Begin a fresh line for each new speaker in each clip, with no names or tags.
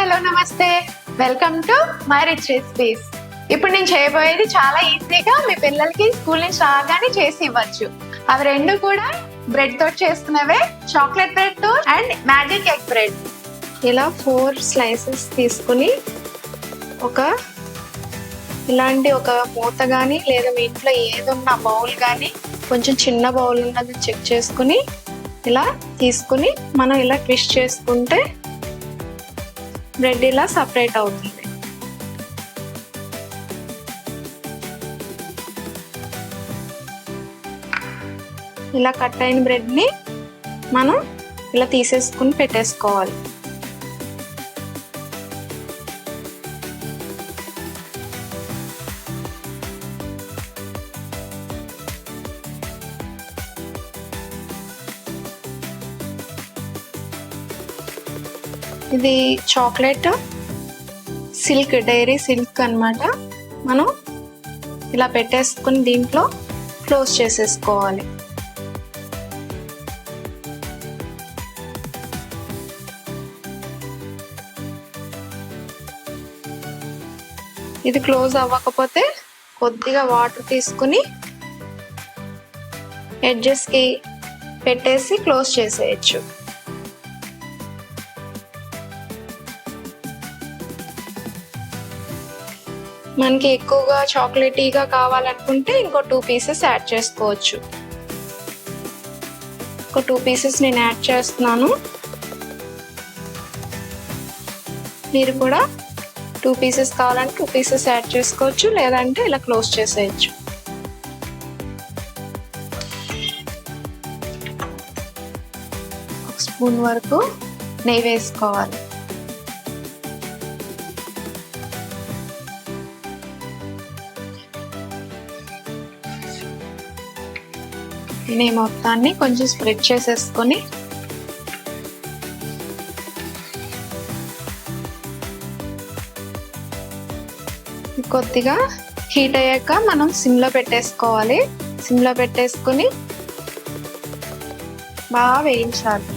Hello నమస్తే. Welcome to my rich recipes ఇప్పుడు నేను చేయబోయేది చాలా ఈజీగా మీ పిల్లలకి స్కూల్ నుంచి రాగానే చేసి ఇవ్వచ్చు. అవి రెండు కూడా బ్రెడ్తో చేసుకున్నవే చాక్లెట్ బ్రెడ్తో అండ్ మ్యాజిక్ ఎగ్ బ్రెడ్
ఇలా ఫోర్ స్లైసెస్ తీసుకుని ఒక ఇలాంటి ఒక మూత కానీ లేదా మీ ఇంట్లో ఏదున్న బౌల్ కానీ కొంచెం చిన్న బౌల్ ఉన్నది చెక్ చేసుకుని ఇలా తీసుకుని మనం ఇలా ట్విస్ట్ చేసుకుంటే బ్రెడ్ ఇలా సపరేట్ అవుతుంది. ఇలా కట్ అయిన బ్రెడ్ని మనం ఇలా తీసేసుకుని పెట్టేసుకోవాలి. ఇది చాక్లెట్ సిల్క్ డైరీ సిల్క్ అన్నమాట. మనం ఇలా పెట్టేసుకుని దీంట్లో క్లోజ్ చేసేసుకోవాలి. ఇది క్లోజ్ అవ్వకపోతే కొద్దిగా వాటర్ తీసుకుని ఎడ్జెస్కి పెట్టేసి క్లోజ్ చేసేయచ్చు. మనకి ఎక్కువగా చాక్లెటీగా కావాలనుకుంటే ఇంకో టూ పీసెస్ యాడ్ చేసుకోవచ్చు. ఒక టూ పీసెస్ నేను యాడ్ చేస్తున్నాను. మీరు కూడా టూ పీసెస్ కావాలంటే టూ పీసెస్ యాడ్ చేసుకోవచ్చు లేదంటే ఇలా క్లోజ్ చేసేయచ్చు. ఒక స్పూన్ వరకు నెయ్యి వేసుకోవాలి. నేను మొత్తాన్ని కొంచెం స్ప్రెడ్ చేసేసుకొని కొద్దిగా హీట్ అయ్యాక మనం సిమ్లో పెట్టేసుకోవాలి. సిమ్లో పెట్టేసుకుని బాగా వేయించాలి.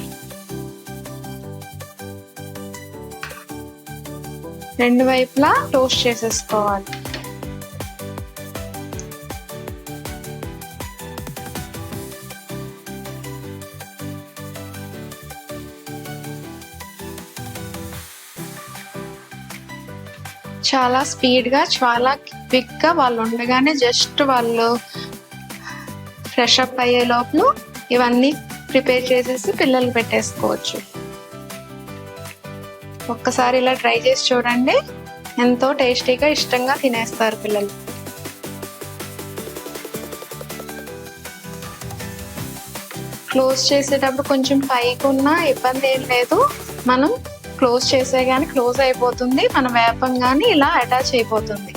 రెండు వైపులా టోస్ట్ చేసేసుకోవాలి. చాలా స్పీడ్గా చాలా క్విక్గా వాళ్ళు ఉండగానే జస్ట్ వాళ్ళు ఫ్రెష్ అప్ అయ్యే లోపల ఇవన్నీ ప్రిపేర్ చేసేసి పిల్లలు పెట్టేసుకోవచ్చు. ఒక్కసారి ఇలా ట్రై చేసి చూడండి. ఎంతో టేస్టీగా ఇష్టంగా తినేస్తారు పిల్లలు. క్లోజ్ చేసేటప్పుడు కొంచెం పైకి ఉన్నా ఇబ్బంది ఏం లేదు. మనం క్లోజ్ చేసే కానీ క్లోజ్ అయిపోతుంది మనం వేపం కానీ ఇలా అటాచ్ అయిపోతుంది.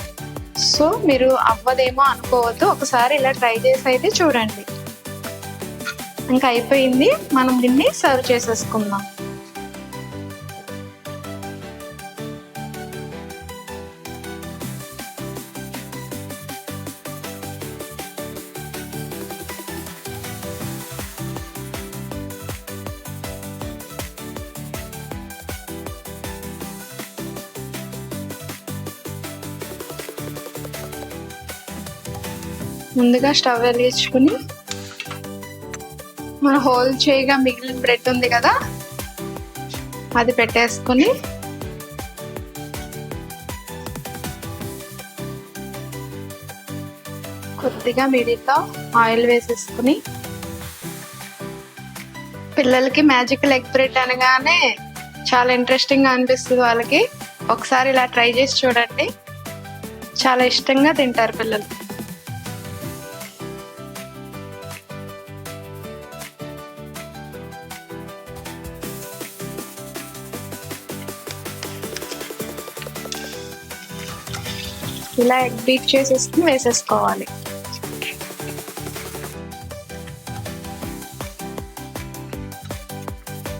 సో మీరు అవ్వదేమో అనుకోవద్దు ఒకసారి ఇలా ట్రై చేసి అయితే చూడండి. ఇంకా అయిపోయింది మనం దీన్ని సర్వ్ చేసేసుకుందాం. ముందుగా స్టవ్ వెలిగించుకుని మన హోల్ చేయగా మిగిలిన బ్రెడ్ ఉంది కదా అది పెట్టేసుకుని కొద్దిగా మిడితో ఆయిల్ వేసేసుకుని పిల్లలకి మ్యాజిక్ లెగ్ బ్రెడ్ అనగానే చాలా ఇంట్రెస్టింగ్గా అనిపిస్తుంది వాళ్ళకి. ఒకసారి ఇలా ట్రై చేసి చూడండి. చాలా ఇష్టంగా తింటారు పిల్లలు. ఇలా ఎగ్ బీట్ చేసేసుకుని వేసేసుకోవాలి.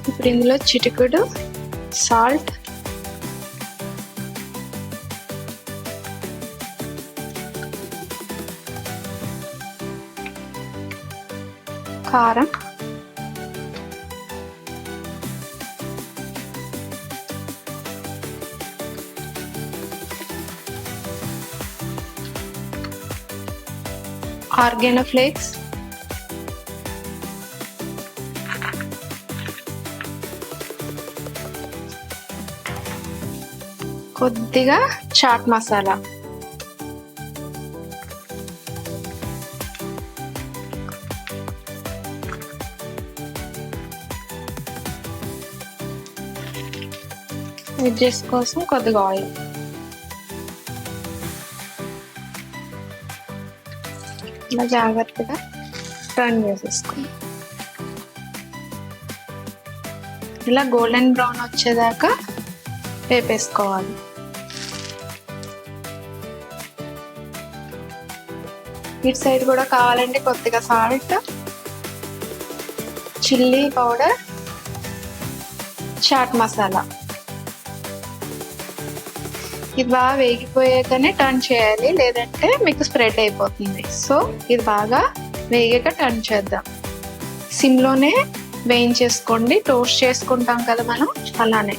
ఇప్పుడు ఇందులో చిటికుడు సాల్ట్ కారం ఆర్గానో ఫ్లేక్స్ కొద్దిగా చాట్ మసాలా. ఎడ్జెస్ కోసం కొద్దిగా ఆయిల్ ఇలా జాగ్రత్తగా టర్న్ చేసేసుకోండి ఇలా గోల్డెన్ బ్రౌన్ వచ్చేదాకా వేపేసుకోవాలి. ఇటు సైడ్ కూడా కావాలంటే కొద్దిగా salt chilli powder chaat masala ఇది బాగా వేగిపోయాకనే టర్న్ చేయాలి లేదంటే మీకు స్ప్రెడ్ అయిపోతుంది. సో ఇది బాగా వేగాక టర్న్ చేద్దాం. సిమ్లోనే వేయించేసుకోండి టోస్ట్ చేసుకుంటాం కదా మనం అలానే.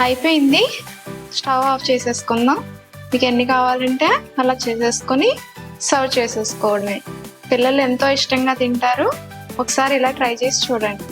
అయిపోయింది. స్టవ్ ఆఫ్ చేసేసుకుందాం. మీకు ఎన్ని కావాలంటే అలా చేసేసుకొని సర్వ్ చేసేసుకోవడమే పిల్లలు ఎంతో ఇష్టంగా తింటారు. ఒకసారి ఇలా ట్రై చేసి చూడండి.